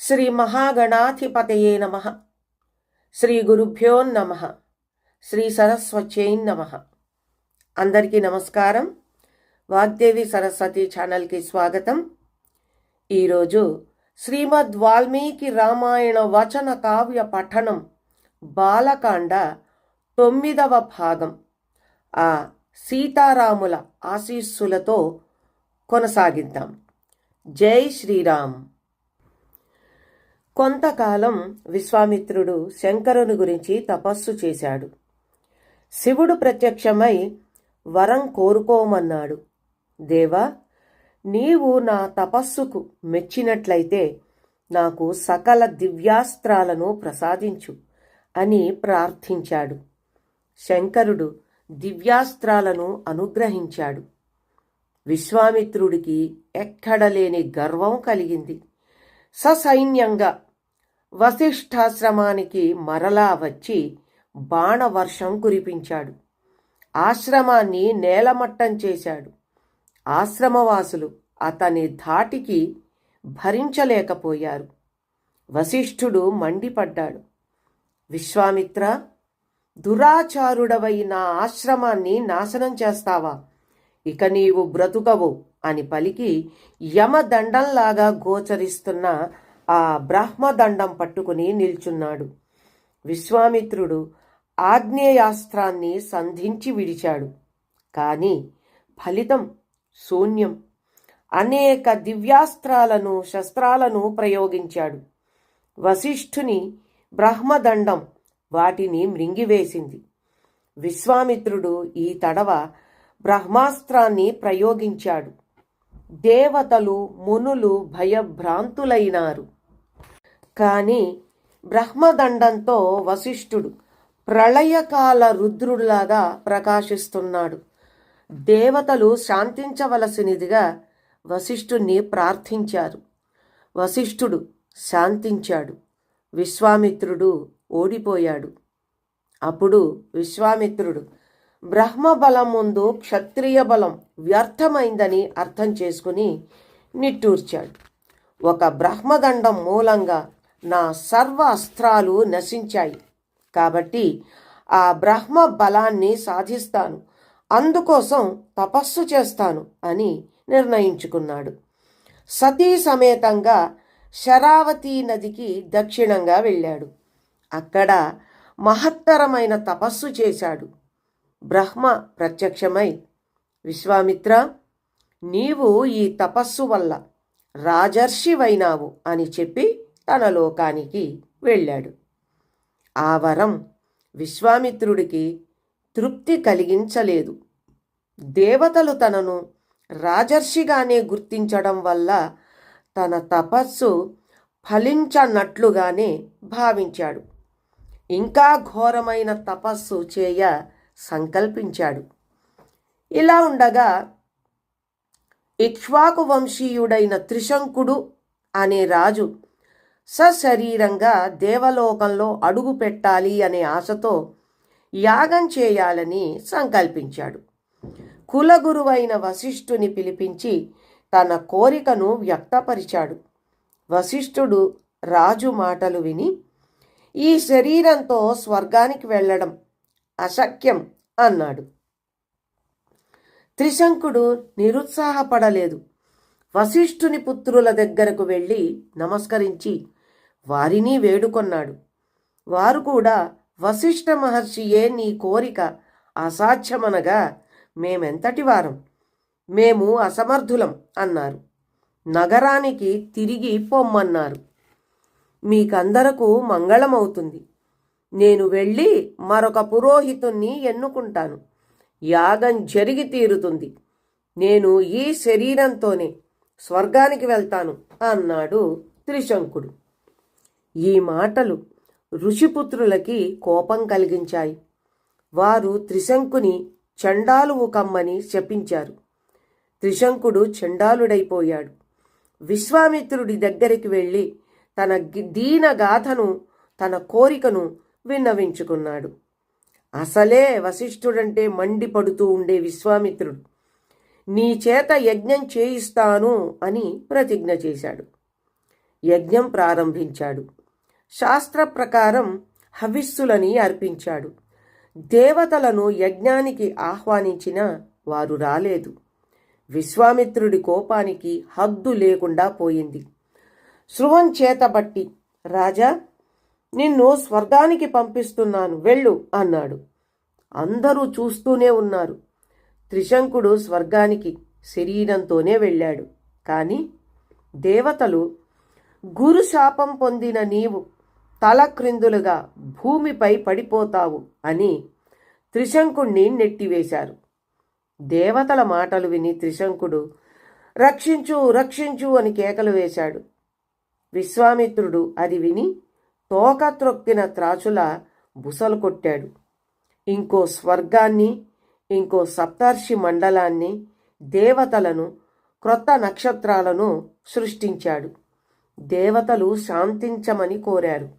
శ్రీ మహాగణాధిపతయే నమ. శ్రీ గురుభ్యో నమ. శ్రీ సరస్వత్యై నమ. అందరికీ నమస్కారం. వాగ్దేవి సరస్వతి ఛానల్కి స్వాగతం. ఈరోజు శ్రీమద్ వాల్మీకి రామాయణ వచన కావ్య పఠనం బాలకాండ తొమ్మిదవ భాగం. ఆ సీతారాముల ఆశీస్సులతో కొనసాగిద్దాం. జై శ్రీరామ్. కొంతకాలం విశ్వామిత్రుడు శంకరుని గురించి తపస్సు చేశాడు. శివుడు ప్రత్యక్షమై వరం కోరుకోమన్నాడు. దేవా నీవు నా తపస్సుకు మెచ్చినట్లయితే నాకు సకల దివ్యాస్త్రాలను ప్రసాదించు అని ప్రార్థించాడు. శంకరుడు దివ్యాస్త్రాలను అనుగ్రహించాడు. విశ్వామిత్రుడికి ఎక్కడలేని గర్వం కలిగింది. ససైన్యంగా వశిష్ఠాశ్రమానికి మరలా వచ్చి బాణవర్షం కురిపించాడు. ఆశ్రమాన్ని నేలమట్టం చేశాడు. ఆశ్రమవాసులు అతని ధాటికి భరించలేకపోయారు. వశిష్ఠుడు మండిపడ్డాడు. విశ్వామిత్ర దురాచారుడవై నా ఆశ్రమాన్ని నాశనం చేస్తావా? ఇక నీవు బ్రతుకవు అని పలికి యమదండంలాగా గోచరిస్తున్న ఆ బ్రహ్మదండం పట్టుకుని నిల్చున్నాడు. విశ్వామిత్రుడు ఆగ్నేయాస్త్రాన్ని సంధించి విడిచాడు. కానీ ఫలితం శూన్యం. అనేక దివ్యాస్త్రాలను శస్త్రాలను ప్రయోగించాడు. వశిష్ఠుని బ్రహ్మదండం వాటిని మృంగివేసింది. విశ్వామిత్రుడు ఈ తడవ బ్రహ్మాస్త్రాన్ని ప్రయోగించాడు. దేవతలు మునులు భయభ్రాంతులైనారు. కానీ బ్రహ్మదండంతో వశిష్ఠుడు ప్రళయకాల రుద్రుడిలాగా ప్రకాశిస్తున్నాడు. దేవతలు శాంతించవలసినదిగా వశిష్ఠుణ్ణి ప్రార్థించారు. వశిష్ఠుడు శాంతించాడు. విశ్వామిత్రుడు ఓడిపోయాడు. అప్పుడు విశ్వామిత్రుడు బ్రహ్మబలం ముందు క్షత్రియ బలం వ్యర్థమైందని అర్థం చేసుకుని నిట్టూర్చాడు. ఒక బ్రహ్మదండం మూలంగా నా సర్వ అస్త్రాలు నశించాయి. కాబట్టి ఆ బ్రహ్మ బలాన్ని సాధిస్తాను. అందుకోసం తపస్సు చేస్తాను అని నిర్ణయించుకున్నాడు. సతీ సమేతంగా శరావతి నదికి దక్షిణంగా వెళ్ళాడు. అక్కడ మహత్తరమైన తపస్సు చేశాడు. బ్రహ్మ ప్రత్యక్షమై విశ్వామిత్ర నీవు ఈ తపస్సు వల్ల రాజర్షివైనావు అని చెప్పి తన లోకానికి వెళ్ళాడు. ఆ వరం విశ్వామిత్రుడికి తృప్తి కలిగించలేదు. దేవతలు తనను రాజర్షిగానే గుర్తించడం వల్ల తన తపస్సు ఫలించనట్లుగానే భావించాడు. ఇంకా ఘోరమైన తపస్సు చేయ సంకల్పించాడు. ఇలా ఉండగా ఇక్ష్వాకు వంశీయుడైన త్రిశంకుడు అనే రాజు సశరీరంగా దేవలోకంలో అడుగు పెట్టాలి అనే ఆశతో యాగం చేయాలని సంకల్పించాడు. కులగురువైన వశిష్ఠుని పిలిపించి తన కోరికను వ్యక్తపరిచాడు. వశిష్ఠుడు రాజు మాటలు విని ఈ శరీరంతో స్వర్గానికి వెళ్ళడం అశక్యం అన్నాడు. త్రిశంకుడు నిరుత్సాహపడలేదు. వశిష్ఠుని పుత్రుల దగ్గరకు వెళ్ళి నమస్కరించి వారిని వేడుకొన్నాడు. వారు కూడా వశిష్ఠ మహర్షియే నీ కోరిక అసాధ్యమనగా మేమెంతటి వారం మేము అసమర్థులం అన్నారు. నగరానికి తిరిగి పొమ్మన్నారు. మీకందరకు మంగళమవుతుంది. నేను వెళ్ళి మరొక పురోహితుణ్ణి ఎన్నుకుంటాను. యాగం జరిగి తీరుతుంది. నేను ఈ శరీరంతోనే స్వర్గానికి వెళ్తాను అన్నాడు త్రిశంకుడు. ఈ మాటలు ఋషిపుత్రులకి కోపం కలిగించాయి. వారు త్రిశంకుని చండాలువు కమ్మని శపించారు. త్రిశంకుడు చండాలుడైపోయాడు. విశ్వామిత్రుడి దగ్గరికి వెళ్ళి తన దీనగాథను తన కోరికను విన్నవించుకున్నాడు. అసలే వశిష్ఠుడంటే మండిపడుతూ ఉండే విశ్వామిత్రుడు. నీ చేత యజ్ఞం చేయిస్తాను అని ప్రతిజ్ఞ చేశాడు. యజ్ఞం ప్రారంభించాడు. శాస్త్ర ప్రకారం హవిస్సులని అర్పించాడు. దేవతలను యజ్ఞానికి ఆహ్వానించిన వారు రాలేదు. విశ్వామిత్రుడి కోపానికి హద్దు లేకుండా పోయింది. శృవం చేతబట్టి రాజా నిన్ను స్వర్గానికి పంపిస్తున్నాను వెళ్ళు అన్నాడు. అందరూ చూస్తూనే ఉన్నారు. త్రిశంకుడు స్వర్గానికి శరీరంతోనే వెళ్ళాడు. కానీ దేవతలు గురు శాపం పొందిన నీవు తలక్రిందులుగా భూమిపై పడిపోతావు అని త్రిశంకుణ్ణి నెట్టివేశారు. దేవతల మాటలు విని త్రిశంకుడు రక్షించు రక్షించు అని కేకలు వేశాడు. విశ్వామిత్రుడు అది విని తోక త్రొక్కిన త్రాచుల బుసలు కొట్టాడు. ఇంకో స్వర్గాన్ని ఇంకో సప్తర్షి మండలాన్ని దేవతలను క్రొత్త నక్షత్రాలను సృష్టించాడు. దేవతలు శాంతించమని కోరారు.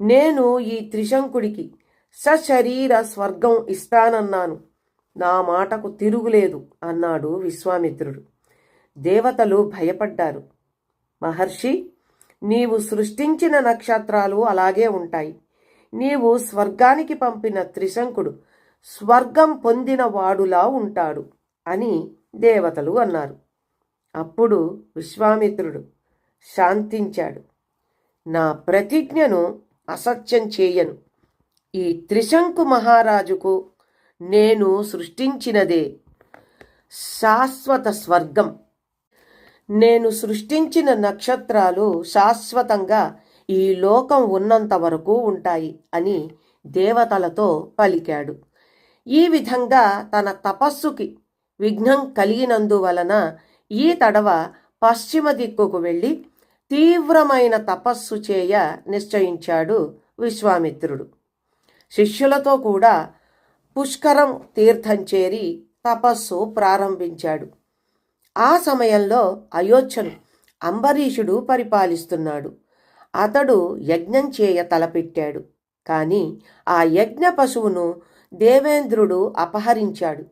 నేను ఈ త్రిశంకుడికి సశరీర స్వర్గం ఇస్తానన్నాను. నా మాటకు తిరుగులేదు అన్నాడు విశ్వామిత్రుడు. దేవతలు భయపడ్డారు. మహర్షి నీవు సృష్టించిన నక్షత్రాలు అలాగే ఉంటాయి. నీవు స్వర్గానికి పంపిన త్రిశంకుడు స్వర్గం పొందిన వాడులా ఉంటాడు అని దేవతలు అన్నారు. అప్పుడు విశ్వామిత్రుడు శాంతించాడు. నా ప్రతిజ్ఞను అసత్యం చేయను. ఈ త్రిశంకు మహారాజుకు నేను సృష్టించినదే శాశ్వత స్వర్గం. నేను సృష్టించిన నక్షత్రాలు శాశ్వతంగా ఈ లోకం ఉన్నంత వరకు ఉంటాయి అని దేవతలతో పలికాడు. ఈ విధంగా తన తపస్సుకి విఘ్నం కలిగినందువలన ఈ తడవ పశ్చిమ దిక్కుకు వెళ్ళి తీవ్రమైన తపస్సు చేయ నిశ్చయించాడు విశ్వామిత్రుడు. శిష్యులతో కూడా పుష్కరం తీర్థం చేరి తపస్సు ప్రారంభించాడు. ఆ సమయంలో అయోధ్యను అంబరీషుడు పరిపాలిస్తున్నాడు. అతడు యజ్ఞం చేయ తలపెట్టాడు. కానీ ఆ యజ్ఞ పశువును దేవేంద్రుడు అపహరించాడు.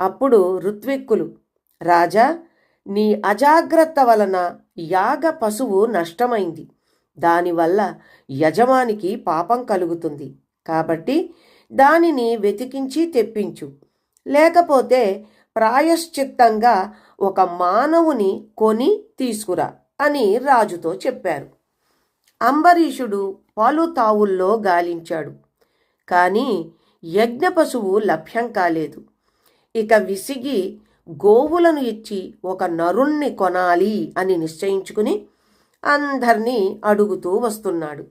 అప్పుడు ఋత్విక్కులు రాజా నీ అజాగ్రత్త వలన యాగ పశువు నష్టమైంది. దానివల్ల యజమానికి పాపం కలుగుతుంది. కాబట్టి దానిని వెతికించి తెప్పించు. లేకపోతే ప్రాయశ్చిత్తంగా ఒక మానవుని కొని తీసుకురా అని రాజుతో చెప్పారు. అంబరీషుడు పాలు తావుల్లో గాలించాడు. కానీ యజ్ఞ పశువు లభ్యం కాలేదు. ఇక విసిగి గోవులను ఇచ్చి ఒక నరుణ్ణి కొనాలి అని నిశ్చయించుకుని అందర్నీ అడుగుతూ వస్తున్నాడు.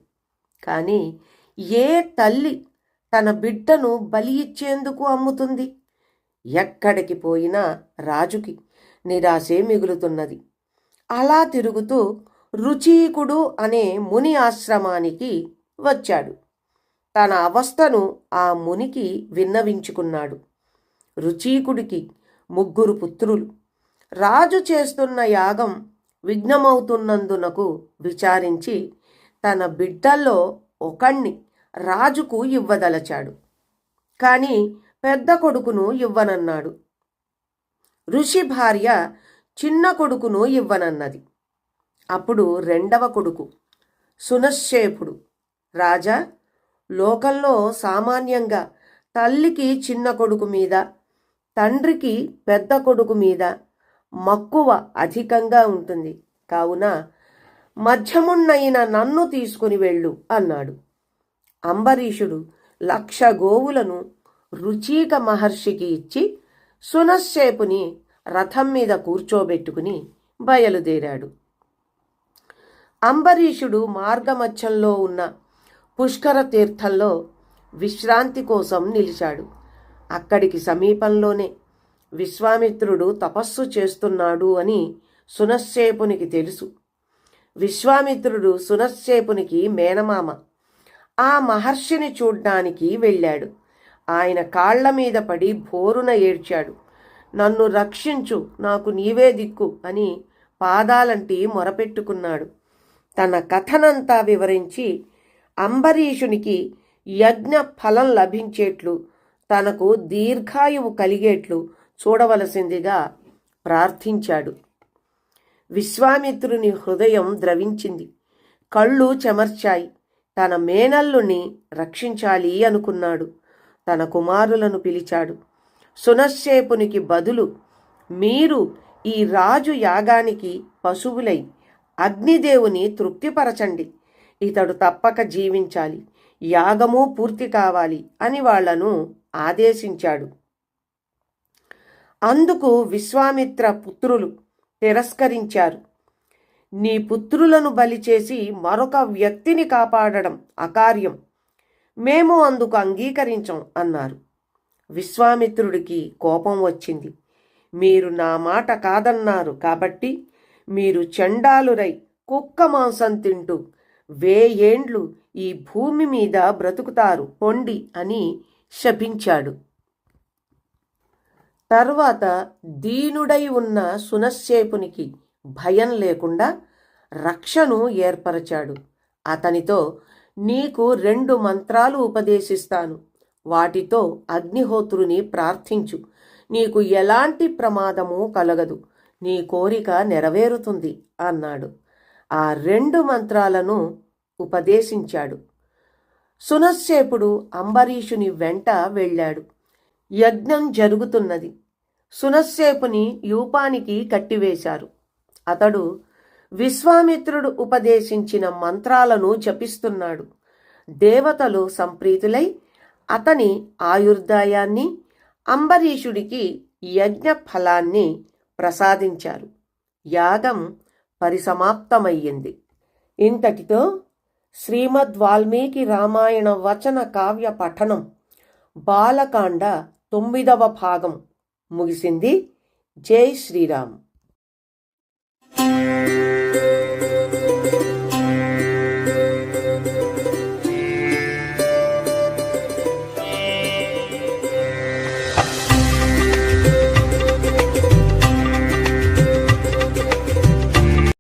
కానీ ఏ తల్లి తన బిడ్డను బలి ఇచ్చేందుకు అమ్ముతుంది? ఎక్కడికి పోయినా రాజుకి నిరాశే మిగులుతున్నది. అలా తిరుగుతూ రుచీకుడు అనే ముని ఆశ్రమానికి వచ్చాడు. తన అవస్థను ఆ మునికి విన్నవించుకున్నాడు. రుచీకుడికి ముగ్గురు పుత్రులు. రాజు చేస్తున్న యాగం విఘ్నమవుతున్నందునకు విచారించి తన బిడ్డల్లో ఒకణ్ణి రాజుకు ఇవ్వదలచాడు. కానీ పెద్ద కొడుకును ఇవ్వనన్నాడు. ఋషి భార్య చిన్న కొడుకును ఇవ్వనన్నది. అప్పుడు రెండవ కొడుకు సునశ్చేపుడు రాజా లోకంలో సామాన్యంగా తల్లికి చిన్న కొడుకు మీద తండ్రికి పెద్ద కొడుకు మీద మక్కువ అధికంగా ఉంటుంది. కావున మధ్యమున్నైన నన్ను తీసుకుని వెళ్ళు అన్నాడు. అంబరీషుడు లక్ష గోవులను రుచీక మహర్షికి ఇచ్చి సునశ్శేపుని రథం మీద కూర్చోబెట్టుకుని బయలుదేరాడు. అంబరీషుడు మార్గమధ్యంలో ఉన్న పుష్కర తీర్థంలో విశ్రాంతి కోసం నిలిచాడు. అక్కడికి సమీపంలోనే విశ్వామిత్రుడు తపస్సు చేస్తున్నాడు అని సునశ్చేపునికి తెలుసు. విశ్వామిత్రుడు సునశ్చేపునికి మేనమామ. ఆ మహర్షిని చూడ్డానికి వెళ్ళాడు. ఆయన కాళ్ళ మీద పడి భోరున ఏడ్చాడు. నన్ను రక్షించు నాకు నీవే దిక్కు అని పాదాలంటి మొరపెట్టుకున్నాడు. తన కథనంతా వివరించి అంబరీషునికి యజ్ఞ ఫలం లభించేట్లు తనకు దీర్ఘాయువు కలిగేట్లు చూడవలసిందిగా ప్రార్థించాడు. విశ్వామిత్రుని హృదయం ద్రవించింది. కళ్ళు చెమర్చాయి. తన మేనల్లుని రక్షించాలి అనుకున్నాడు. తన కుమారులను పిలిచాడు. సునశ్చేపునికి బదులు మీరు ఈ రాజు యాగానికి పశువులై అగ్నిదేవుని తృప్తిపరచండి. ఇతడు తప్పక జీవించాలి. యాగము పూర్తి కావాలి అని వాళ్ళను ఆదేశించాడు. అందుకు విశ్వామిత్ర పుత్రులు తిరస్కరించారు. నీ పుత్రులను బలి చేసి మరొక వ్యక్తిని కాపాడడం అకార్యం. మేము అందుకు అంగీకరించం అన్నారు. విశ్వామిత్రుడికి కోపం వచ్చింది. మీరు నా మాట కాదన్నారు కాబట్టి మీరు చండాలురై కుక్క మాంసం తింటూ వేయేండ్లు ఈ భూమి మీద బ్రతుకుతారు పొండి అని శపించాడు. తర్వాత దీనుడై ఉన్న సునశ్చేపునికి భయం లేకుండా రక్షను ఏర్పరచాడు. అతనితో నీకు రెండు మంత్రాలు ఉపదేశిస్తాను. వాటితో అగ్నిహోత్రుని ప్రార్థించు. నీకు ఎలాంటి ప్రమాదము కలగదు. నీ కోరిక నెరవేరుతుంది అన్నాడు. ఆ రెండు మంత్రాలను ఉపదేశించాడు. సునశ్చేపుడు అంబరీషుని వెంట వెళ్ళాడు. యజ్ఞం జరుగుతున్నది. సునశ్చేపుని యూపానికి కట్టివేశారు. అతడు విశ్వామిత్రుడు ఉపదేశించిన మంత్రాలను జపిస్తున్నాడు. దేవతలు సంప్రీతులై అతని ఆయుర్దాయాన్ని అంబరీషుడికి యజ్ఞ ఫలాన్ని ప్రసాదించారు. యాగం పరిసమాప్తమయ్యింది. ఇంతటితో శ్రీమద్ వాల్మీకి రామాయణ వచన కావ్య పఠనం బాలకాండ తొమ్మిదవ భాగం. ముగిసింది. జై శ్రీరామ్.